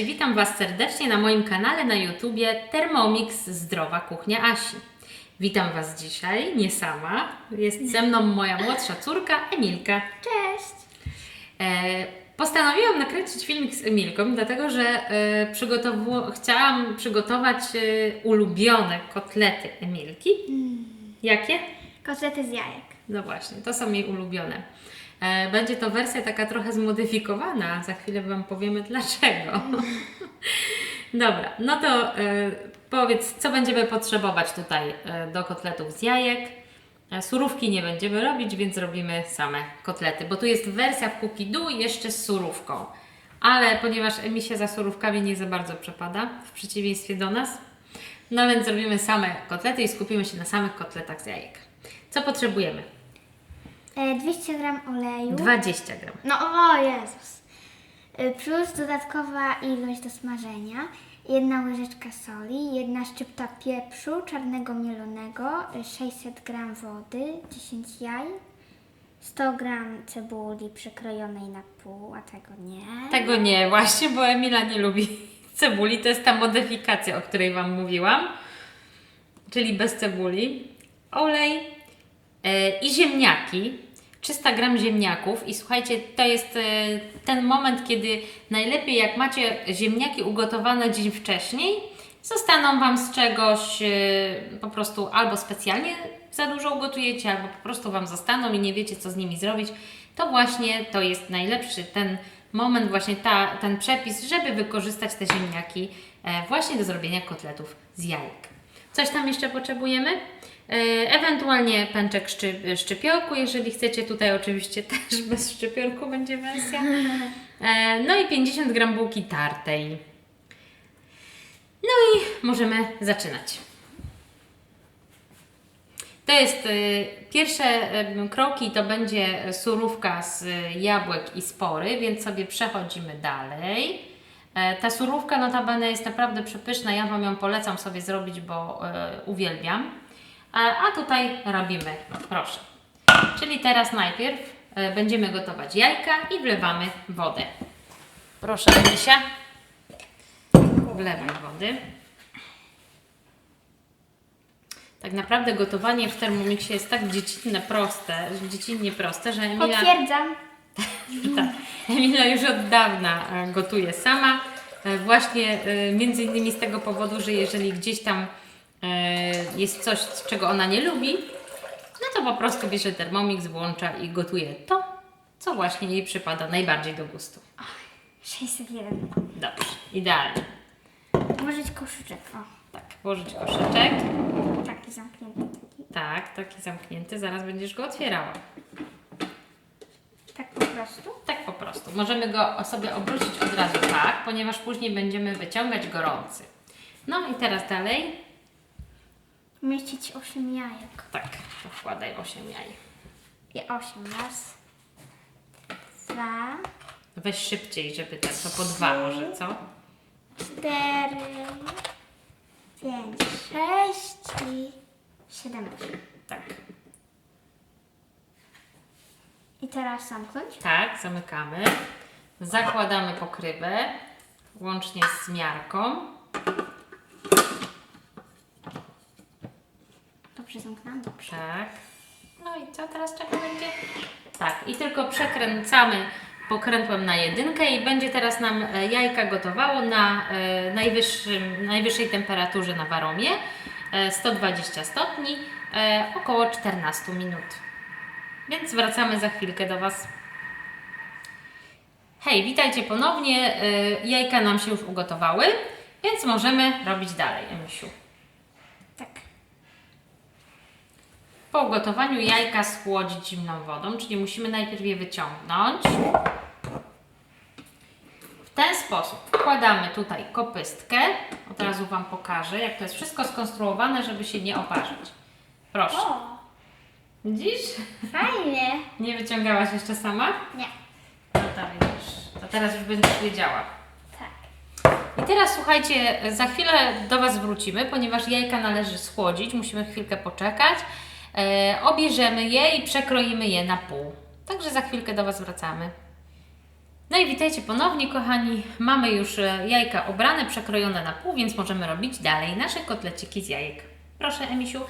Cześć, witam Was serdecznie na moim kanale na YouTubie Thermomix Zdrowa Kuchnia Asi. Witam Was dzisiaj, nie sama. Jest ze mną moja młodsza córka Emilka. Cześć! E, postanowiłam nakręcić filmik z Emilką, dlatego że e, chciałam przygotować e, ulubione kotlety Emilki. Jakie? Kotlety z jajek. No właśnie, to są jej ulubione. E, Będzie to wersja taka trochę zmodyfikowana, za chwilę Wam powiemy dlaczego. Dobra, no to e, powiedz, co będziemy potrzebować tutaj e, do kotletów z jajek. Surówki nie będziemy robić, więc robimy same kotlety, bo tu jest wersja w cookie dough jeszcze z surówką. Ale ponieważ Emi się za surówkami nie za bardzo przepada, w przeciwieństwie do nas, no więc zrobimy same kotlety i skupimy się na samych kotletach z jajek. Co potrzebujemy? E, 200 gram oleju. 20 gram. No o Jezus. E, Plus dodatkowa ilość do smażenia. Jedna łyżeczka soli, jedna szczypta pieprzu czarnego mielonego, e, 600 gram wody, 10 jaj, 100 gram cebuli przekrojonej na pół, a tego nie. Tego nie, właśnie, bo Emila nie lubi cebuli. To jest ta modyfikacja, o której Wam mówiłam. Czyli bez cebuli. Olej e, i ziemniaki. 300 gram ziemniaków. I słuchajcie, to jest e, ten moment, kiedy najlepiej, jak macie ziemniaki ugotowane dzień wcześniej, zostaną Wam z czegoś e, po prostu albo specjalnie za dużo ugotujecie, albo po prostu Wam zostaną i nie wiecie, co z nimi zrobić. To właśnie to jest najlepszy ten moment, właśnie ta, ten przepis, żeby wykorzystać te ziemniaki e, właśnie do zrobienia kotletów z jajek. Coś tam jeszcze potrzebujemy? E, Ewentualnie pęczek szczy, szczypiorku, jeżeli chcecie. Tutaj oczywiście też bez szczypiorku będzie wersja. E, No i 50 gram bułki tartej. No i możemy zaczynać. To jest y, pierwsze kroki, to będzie surówka z jabłek i spory, więc sobie przechodzimy dalej. E, Ta surówka notabene jest naprawdę przepyszna, ja Wam ją polecam sobie zrobić, bo e, uwielbiam. E, a tutaj robimy, proszę. Czyli teraz najpierw e, będziemy gotować jajka i wlewamy wodę. Proszę, Emisia. Wlewaj wody. Tak naprawdę gotowanie w Thermomixie jest tak dziecinne proste, dziecinnie proste, że Emila, Potwierdzam. tak, Emila już od dawna e, gotuje sama. Właśnie między innymi z tego powodu, że jeżeli gdzieś tam jest coś, czego ona nie lubi, no to po prostu bierze Thermomix, włącza i gotuje to, co właśnie jej przypada najbardziej do gustu. 601. Dobrze, idealnie. Włożyć koszyczek. O, Tak, włożyć koszyczek. taki zamknięty. Taki. Tak, taki zamknięty, zaraz będziesz go otwierała. Tak po prostu. Tak po prostu. Możemy go sobie obrócić od razu tak, ponieważ później będziemy wyciągać gorący. No i teraz dalej. Umieścić 8 jajek. Tak, to wkładaj 8 jaj. I 8 raz. Dwa. Weź szybciej, żeby tak to po dwa może, co? cztery, pięć, sześć i siedem. Tak. I teraz zamknąć. Tak, zamykamy. Zakładamy pokrywę, łącznie z miarką. Dobrze zamknęłam? Dobrze. Tak. No i co teraz czego będzie? Tak, i tylko przekręcamy pokrętłem na jedynkę i będzie teraz nam e, jajka gotowało na e, najwyższym, najwyższej temperaturze na waromie, e, 120 stopni, e, około 14 minut. Więc wracamy za chwilkę do Was. Hej, witajcie ponownie. Jajka nam się już ugotowały, więc możemy robić dalej, Emisiu. Tak. Po ugotowaniu jajka schłodzić zimną wodą, czyli musimy najpierw je wyciągnąć. W ten sposób wkładamy tutaj kopystkę. Od razu Wam pokażę, jak to jest wszystko skonstruowane, żeby się nie oparzyć. Proszę. O, Widzisz? fajnie. Nie wyciągałaś jeszcze sama? Nie. No to widzisz. To teraz już będziesz wiedziała. Tak. I teraz słuchajcie, za chwilę do Was wrócimy, ponieważ jajka należy schłodzić, musimy chwilkę poczekać. E, obierzemy je i przekroimy je na pół. Także za chwilkę do Was wracamy. No i witajcie ponownie, kochani. Mamy już e, jajka obrane, przekrojone na pół, więc możemy robić dalej nasze kotleciki z jajek. Proszę, Emisiu,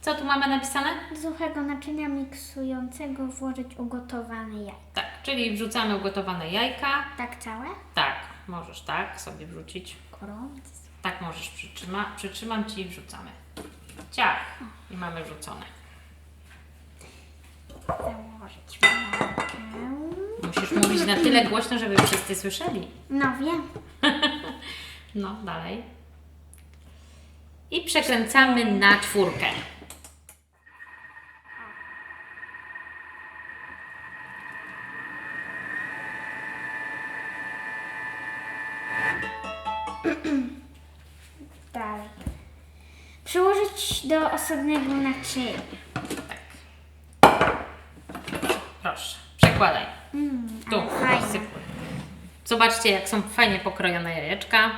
co tu mamy napisane? Suchego naczynia miksującego włożyć ugotowane jaj. Tak, czyli wrzucamy ugotowane jajka. Tak całe? Tak, możesz tak sobie wrzucić. Gorące. Tak możesz przytrzyma, przytrzymam Ci i wrzucamy. Ciach! I mamy wrzucone. Założyć małkę. Musisz mówić na tyle głośno, żeby wszyscy słyszeli. No wiem. No, dalej. I przekręcamy na czwórkę. Dalej. Przyłożyć do osobnego naczynia. Proszę, przekładaj. Mm, Tu, sypuj. Zobaczcie, jak są fajnie pokrojone jajeczka.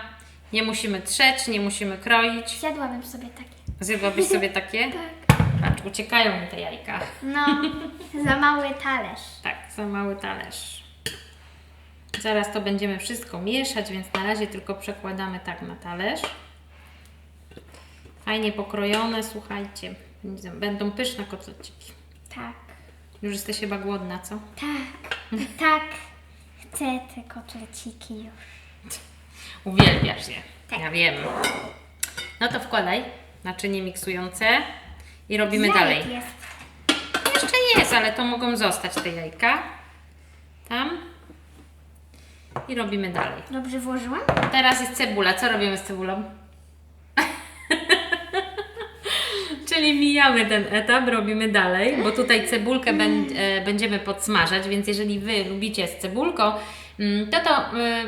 Nie musimy trzeć, nie musimy kroić. Zjadłabym sobie takie. Zjadłabyś sobie takie? Tak. Patrz, uciekają mi te jajka. No, za mały talerz. Tak, za mały talerz. Zaraz to będziemy wszystko mieszać, więc na razie tylko przekładamy tak na talerz. Fajnie pokrojone, słuchajcie. Będą pyszne kotleciki. Tak. Już jesteś chyba głodna, co? Tak. Tak. Chcę te kotleciki już. Uwielbiasz je. Tak. Ja wiem. No to wkładaj naczynie miksujące i robimy Z dalej. jajek Jest. Jeszcze jest, ale to mogą zostać te jajka. Tam. I robimy dalej. Dobrze włożyłam? Teraz jest cebula. Co robimy z cebulą? Czyli mijamy ten etap, robimy dalej, bo tutaj cebulkę bę- e, będziemy podsmażać, więc jeżeli Wy lubicie z cebulką, mm, to to e,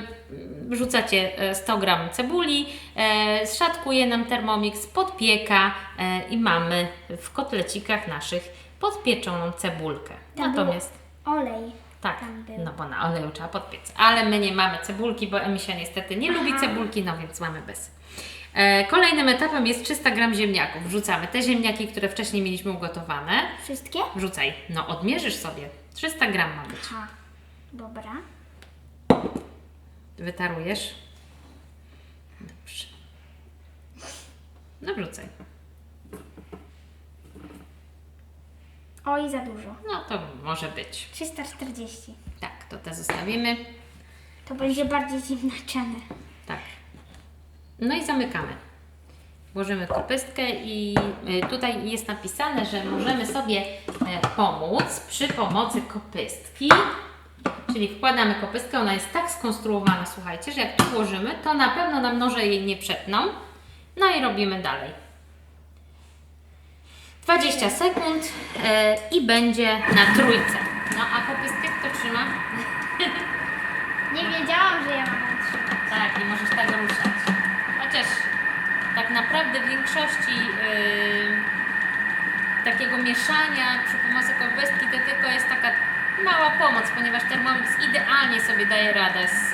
wrzucacie e, 100 gram cebuli, e, szatkuje nam Thermomix, podpieka e, i mamy w kotlecikach naszych podpieczoną cebulkę. Tam Natomiast olej. tak, no bo na oleju trzeba podpiec. Ale my nie mamy cebulki, bo Emisia niestety nie lubi Aha. cebulki, no więc mamy bez. E, kolejnym etapem jest 300 gram ziemniaków. Wrzucamy te ziemniaki, które wcześniej mieliśmy ugotowane. Wszystkie? Wrzucaj. No odmierzysz sobie. 300 gram ma być. Ha. Dobra. Wytarujesz. Dobrze. No wrzucaj. Oj, za dużo. No to może być. 340. Tak, to te zostawimy. To będzie bardziej ziemniaczane. No i zamykamy. Włożymy kopystkę i y, tutaj jest napisane, że możemy sobie e, pomóc przy pomocy kopystki. Czyli wkładamy kopystkę, ona jest tak skonstruowana, słuchajcie, że jak tu włożymy, to na pewno nam noże jej nie przetną. No i robimy dalej. 20 sekund e, i będzie na trójce. No a kopystkę kto trzyma? Nie wiedziałam, że ja mam trzymać. Tak, i możesz tak ruszać. Naprawdę w większości yy, takiego mieszania przy pomocy kopystki to tylko jest taka mała pomoc, ponieważ Thermomix idealnie sobie daje radę z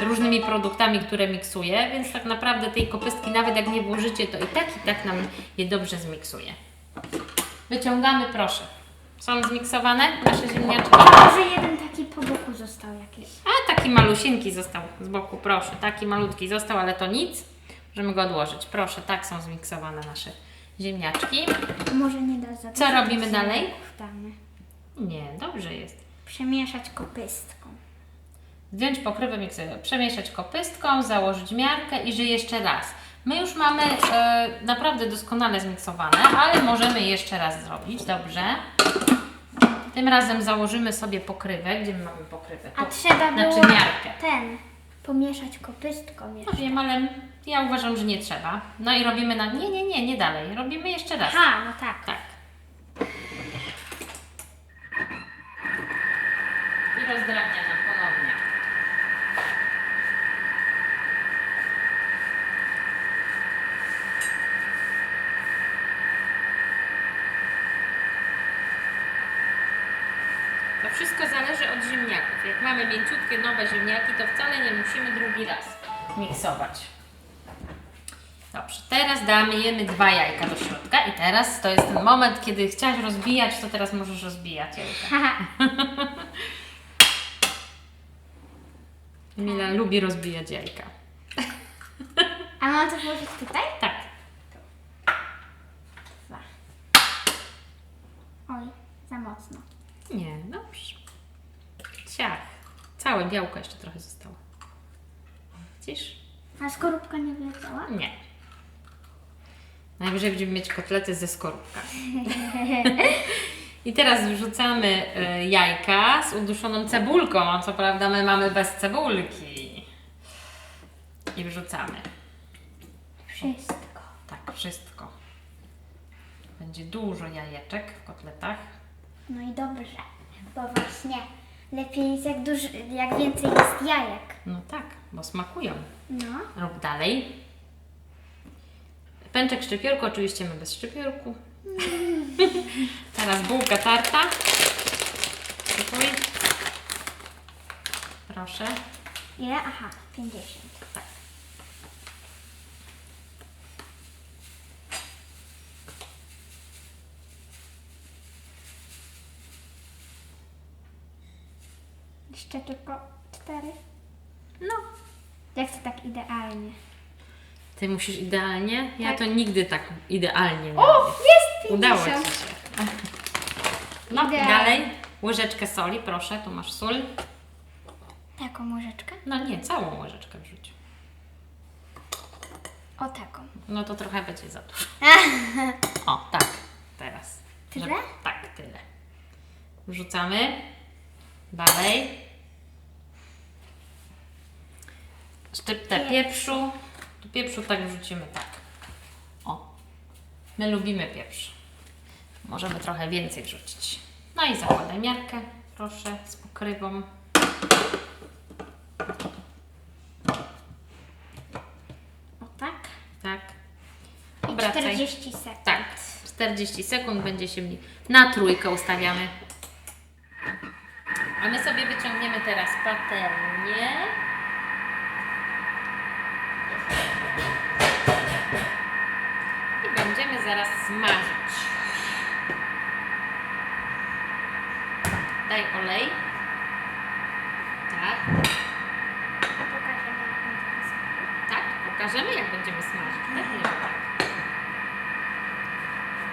y, różnymi produktami, które miksuje, więc tak naprawdę tej kopystki nawet jak nie włożycie, to i tak i tak nam je dobrze zmiksuje. Wyciągamy, proszę. Są zmiksowane nasze ziemniaczki? Może jeden taki po boku został jakiś. A taki malusieńki został z boku, proszę. Taki malutki został, ale to nic. Możemy go odłożyć. Proszę, tak są zmiksowane nasze ziemniaczki. Może nie da za Co robimy dalej? Damy. Nie, dobrze jest. Przemieszać kopystką. Zdjąć pokrywę mikseru, przemieszać kopystką, założyć miarkę i że jeszcze raz. My już mamy e, naprawdę doskonale zmiksowane, ale możemy jeszcze raz zrobić. Dobrze. Tym razem założymy sobie pokrywę. Gdzie my mamy pokrywę? A trzeba było Znaczy miarkę. ten pomieszać kopystką No wiem, ale ja uważam, że nie trzeba. No i robimy na... Nie, nie, nie, nie dalej. Robimy jeszcze raz. Aha, no tak. Tak. I rozdrabnia nam ponownie. To wszystko zależy od ziemniaków. Jak mamy mięciutkie, nowe ziemniaki, to wcale nie musimy drugi raz miksować. Dobrze, teraz dajemy dwa jajka do środka i teraz to jest ten moment, kiedy chciałaś rozbijać, to teraz możesz rozbijać jajka. Emilia lubi rozbijać jajka. A mam to włożyć tutaj? Tak. Dwa. Oj, za mocno. Nie, dobrze. Ciach. Całe białko jeszcze trochę zostało. Widzisz? A skorupka nie wleciała? Nie. Najwyżej będziemy mieć kotlety ze skorupka. I teraz wrzucamy e, jajka z uduszoną cebulką. Co prawda my mamy bez cebulki. I wrzucamy. Wszystko. Tak, wszystko. Będzie dużo jajeczek w kotletach. No i dobrze, bo właśnie lepiej jest jak, duży, jak więcej jest jajek. No tak, bo smakują. No. Rób dalej. Pęczek szczypiorku, oczywiście my bez szczypiorku. Teraz bułka tarta. Kupuj. Proszę. Ile? Aha, 50. Tak. Jeszcze tylko cztery. No. Jak to tak idealnie? Ty musisz idealnie? Ja to nigdy tak idealnie nie O, robię. jest 50! Udało Ci się. No, Idealnie. dalej. Łyżeczkę soli, proszę. Tu masz sól. Taką łożeczkę? No nie, całą łyżeczkę wrzuć. O taką. No to trochę będzie za dużo. O, tak. Teraz. Tyle? Żeby- tak, tyle. Wrzucamy. Dalej. Szczyptę Pieprz. pieprzu. Pieprzu tak wrzucimy tak. O. My lubimy pieprz. Możemy trochę więcej wrzucić. No i zakładaj miarkę, proszę, z pokrywą. O tak. Tak. Obracaj. 40 sekund. Tak, 40 sekund będzie się mniej. Na trójkę ustawiamy. A my sobie wyciągniemy teraz patelnię. Zaraz smażyć. Daj olej. Tak, A pokażemy jak będziemy smażyć. tak, pokażemy jak będziemy smażyć. Pewnie, że tak.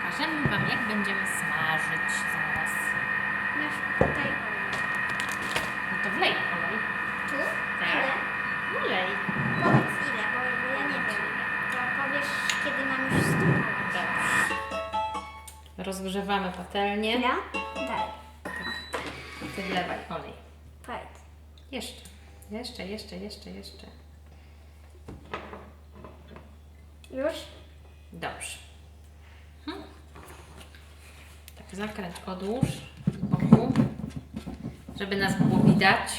Pokażemy Wam jak będziemy smażyć zaraz. Masz tutaj olej. No to wlej olej. Rozgrzewamy patelnię. Ile? Dalej. Ty wlewaj olej. Powiedz. Jeszcze. Jeszcze, jeszcze, jeszcze, jeszcze. Już? Dobrze. Mhm. Tak, zakręć, odłóż z boku, żeby nas było widać.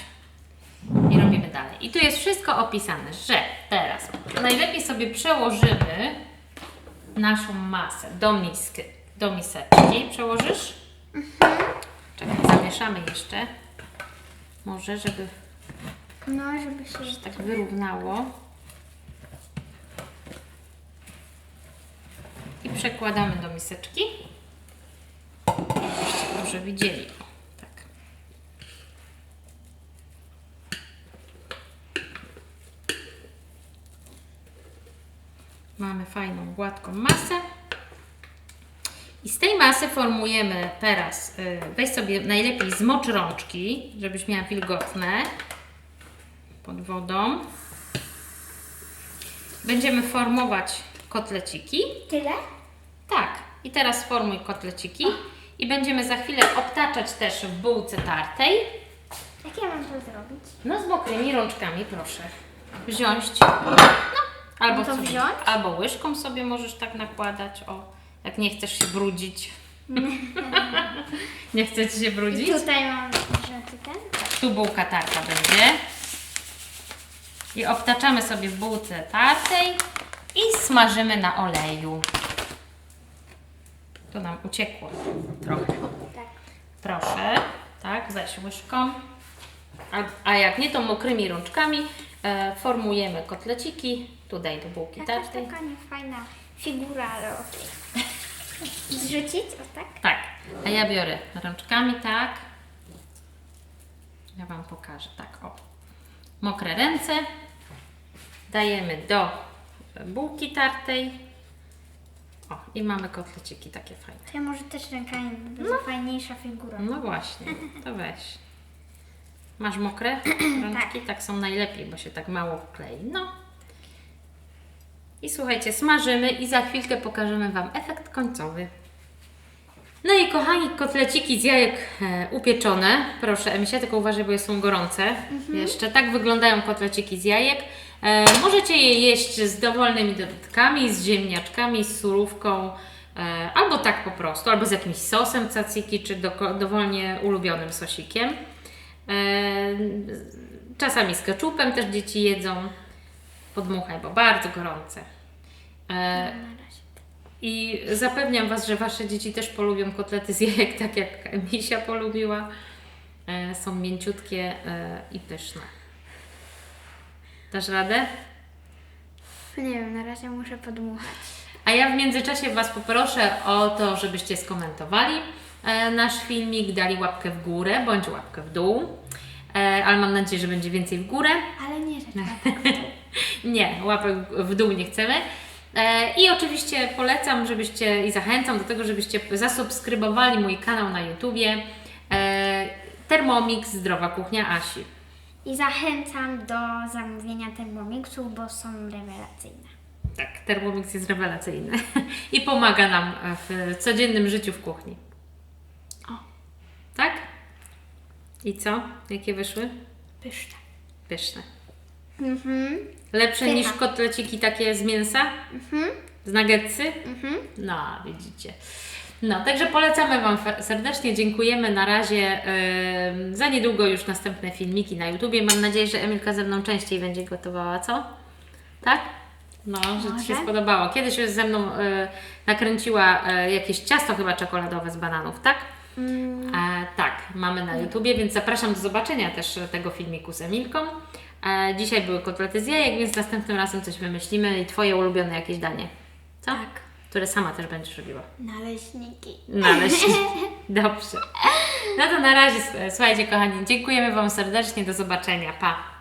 I robimy dalej. I tu jest wszystko opisane, że teraz najlepiej sobie przełożymy naszą masę do miski, do miseczki. Przełożysz? Czekaj, zamieszamy jeszcze. Może, żeby No, żeby się... się tak wyrównało. I przekładamy do miseczki. Żebyście dobrze widzieli. Tak. Mamy fajną, gładką masę. I z tej masy formujemy teraz, y, weź sobie najlepiej zmocz rączki, żebyś miała wilgotne pod wodą. Będziemy formować kotleciki. Tyle? Tak, i teraz formuj kotleciki. I będziemy za chwilę obtaczać też w bułce tartej. Jak ja mam to zrobić? No z mokrymi rączkami proszę wziąć. No, albo, No sobie, wziąć? albo łyżką sobie możesz tak nakładać, o, jak nie chcesz się brudzić. nie chcesz się I brudzić? tutaj mam wziąć ten? Tu bułka tarta będzie. I obtaczamy sobie w bułce tartej i smażymy na oleju. To nam uciekło trochę. Tak. Proszę, tak, weź łyżką. A, a jak nie, to mokrymi rączkami e, formujemy kotleciki. Tutaj do bułki tartej. taka niefajna figura, ale okej. Zrzucić? O tak? Tak, a ja biorę rączkami, tak. Ja Wam pokażę, tak, o. mokre ręce. Dajemy do bułki tartej. O, i mamy kotleciki takie fajne. To ja może też rękami, bo będzie fajniejsza figura. No właśnie, to weź. Masz mokre rączki? tak są najlepiej, bo się tak mało klei. No. I słuchajcie, smażymy i za chwilkę pokażemy Wam efekt końcowy. No i kochani, kotleciki z jajek e, upieczone. Proszę, Emisia, tylko uważaj, bo są gorące. Jeszcze tak wyglądają kotleciki z jajek. E, możecie je jeść z dowolnymi dodatkami, z ziemniaczkami, z surówką, e, albo tak po prostu, albo z jakimś sosem tzatziki, czy do, dowolnie ulubionym sosikiem. E, czasami z keczupem też dzieci jedzą. Podmuchaj, bo bardzo gorące. E, i zapewniam Was, że Wasze dzieci też polubią kotlety z jajek, tak jak Misia polubiła. E, są mięciutkie e, i pyszne. Dasz radę? Nie wiem, na razie muszę podmuchać. A ja w międzyczasie Was poproszę o to, żebyście skomentowali e, nasz filmik, dali łapkę w górę bądź łapkę w dół. E, ale mam nadzieję, że będzie więcej w górę. Ale nie rzecz. Nie, łapek w dół nie chcemy. E, I oczywiście polecam, żebyście i zachęcam do tego, żebyście zasubskrybowali mój kanał na YouTubie e, Thermomix Zdrowa Kuchnia Asi. I zachęcam do zamówienia Thermomixów, bo są rewelacyjne. Tak, Thermomix jest rewelacyjny i pomaga nam w codziennym życiu w kuchni. O. Tak? I co? Jakie wyszły? Pyszne. Pyszne. Mhm. Lepsze Pycha. niż kotleciki takie z mięsa? Mhm. Z nuggetsy? Mhm. No, widzicie. No, także polecamy Wam serdecznie, dziękujemy. Na razie ym, za niedługo już następne filmiki na YouTubie. Mam nadzieję, że Emilka ze mną częściej będzie gotowała, co? Tak? No, że Ci się spodobało. Kiedyś już ze mną y, nakręciła y, jakieś ciasto chyba czekoladowe z bananów, tak? Mm, E, tak, mamy na YouTubie, więc zapraszam do zobaczenia też e, tego filmiku z Emilką. Dzisiaj były kotlety z jajek, więc następnym razem coś wymyślimy i Twoje ulubione jakieś danie. Co? Tak. Które sama też będziesz robiła. naleśniki. Naleśniki. Dobrze. No to na razie, słuchajcie kochani, dziękujemy Wam serdecznie, do zobaczenia, pa!